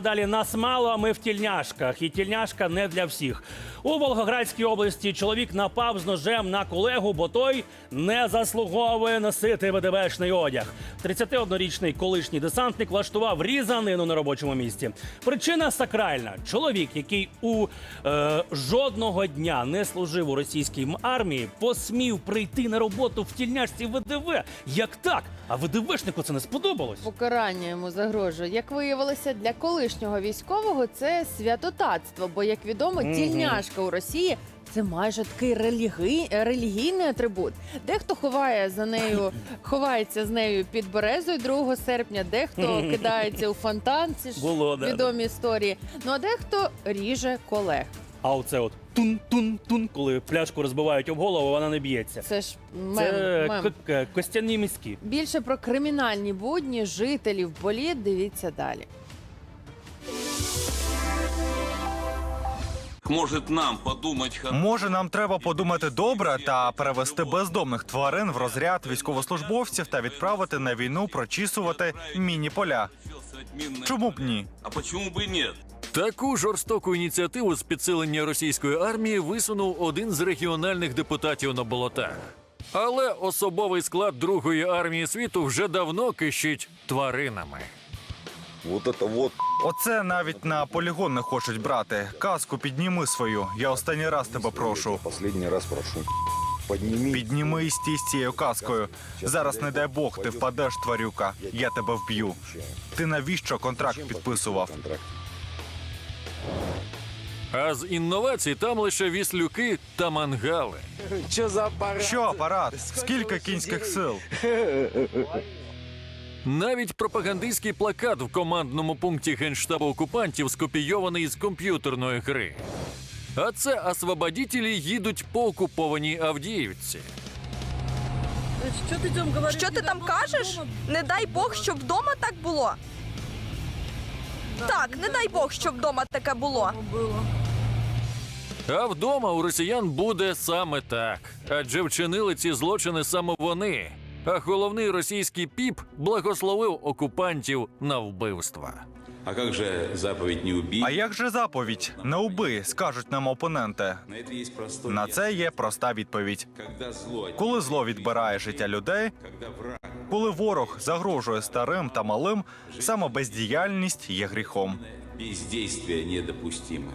а далі нас мало, а ми в тільняшках. І тільняшка не для всіх. У Волгоградській області чоловік напав з ножем на колегу, бо той не заслуговує носити ВДВшний одяг. 31-річний колишній десантник влаштував різанину на робочому місці. Причина сакральна. Чоловік, який у е, жодного дня не служив у російській армії, посмів прийти на роботу в тільняшці ВДВ. Як так? А ВДВшнику це не сподобалось. Покарання йому загрожує. Як виявилося, для колишнього військового це святотатство, бо, як відомо, Мгм. тільняшка у Росії. Це майже такий реліги... релігійний атрибут. Дехто ховає за нею, ховається з нею під березою 2 серпня, дехто кидається у фонтан. Ці ж Було, да, відомі історії. Ну а дехто ріже колег. А оце от тун-тун-тун, коли пляшку розбивають об голову, вона не б'ється. Це ж мем. Це мем. к- к- костяні міські. Більше про кримінальні будні жителів боліт дивіться далі. Может нам подумать хорошо. Може, нам треба подумати добре та перевести бездомних тварин в розряд військовослужбовців та відправити на війну прочісувати міні-поля. Чому б ні? А почему бы и нет? Таку жорстоку ініціативу з підсилення російської армії висунув один з регіональних депутатів на болотах. Але особовий склад Другої армії світу вже давно кишить тваринами. Вот это вот Оце навіть на полігон не хочуть брати. Каску підніми свою. Я останній раз тебе прошу. Последний раз прошу. Подними. Підніми і стій з цією каскою. Зараз, не дай Бог, ти впадеш, тварюка. Я тебе вб'ю. Ти навіщо контракт підписував? А з інновацій там лише віслюки та мангали. Що за апарат? Що апарат? Скільки кінських сил? Навіть пропагандистський плакат в командному пункті генштабу окупантів скопійований з комп'ютерної гри. А це освободітелі їдуть по окупованій Авдіївці. Що ти там кажеш? Не дай Бог, щоб вдома так було. Так, не дай Бог, щоб вдома таке було. А вдома у росіян буде саме так. Адже вчинили ці злочини саме вони. А головний російський піп благословив окупантів на вбивства. А как же заповедь не убить? А як же заповідь? Не уби, скажуть нам опоненти. На це є проста відповідь. Когда зло, Коли зло відбирає життя людей, коли ворог загрожує старим та малим, саме бездіяльність є гріхом. бездействие недопустимо.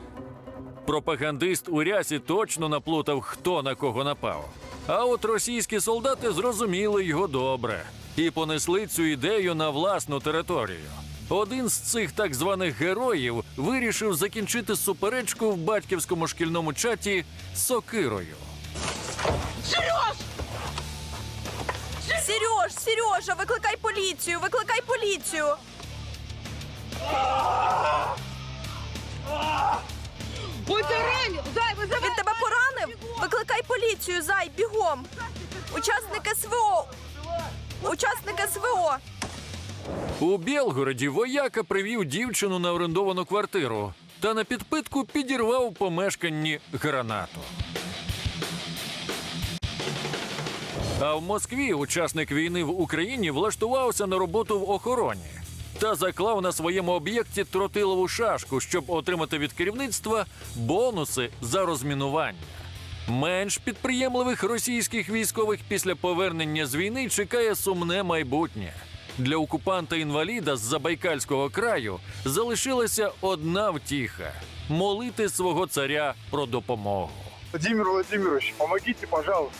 Пропагандист у рясі точно наплутав, хто на кого напав. А от російські солдати зрозуміли його добре і понесли цю ідею на власну територію. Один з цих так званих героїв вирішив закінчити суперечку в батьківському шкільному чаті сокирою. Сереж, Сережа, викликай поліцію, викликай поліцію. Він тебе поранив? Викликай поліцію, зай, бігом. Учасник СВО. Учасник СВО. У Білгороді вояка привів дівчину на орендовану квартиру та на підпитку підірвав у помешканні гранату. А в Москві учасник війни в Україні влаштувався на роботу в охороні та заклав на своєму об'єкті тротилову шашку, щоб отримати від керівництва бонуси за розмінування. Менш підприємливих російських військових після повернення з війни чекає сумне майбутнє. Для окупанта-інваліда з Забайкальського краю залишилася одна втіха молити свого царя про допомогу. Владимир Владимирович, помогите, пожалуйста.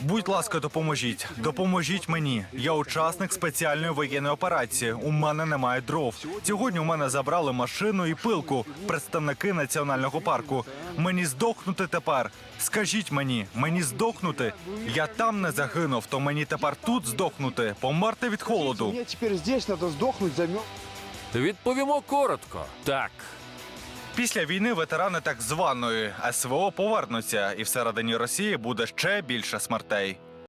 Будь ласка, допоможіть. Допоможіть мені. Я учасник спеціальної воєнної операції. У мене немає дров. Сьогодні у мене забрали машину і пилку. Представники національного парку. Мені здохнути тепер. Скажіть мені, мені здохнути? Я там не загинув, то мені тепер тут здохнути. Померти від холоду. Мне теперь здесь надо сдохнуть, замерз. Відповімо коротко: так. Після війни ветерани так званої СВО повернуться, і всередині Росії буде ще більше смертей.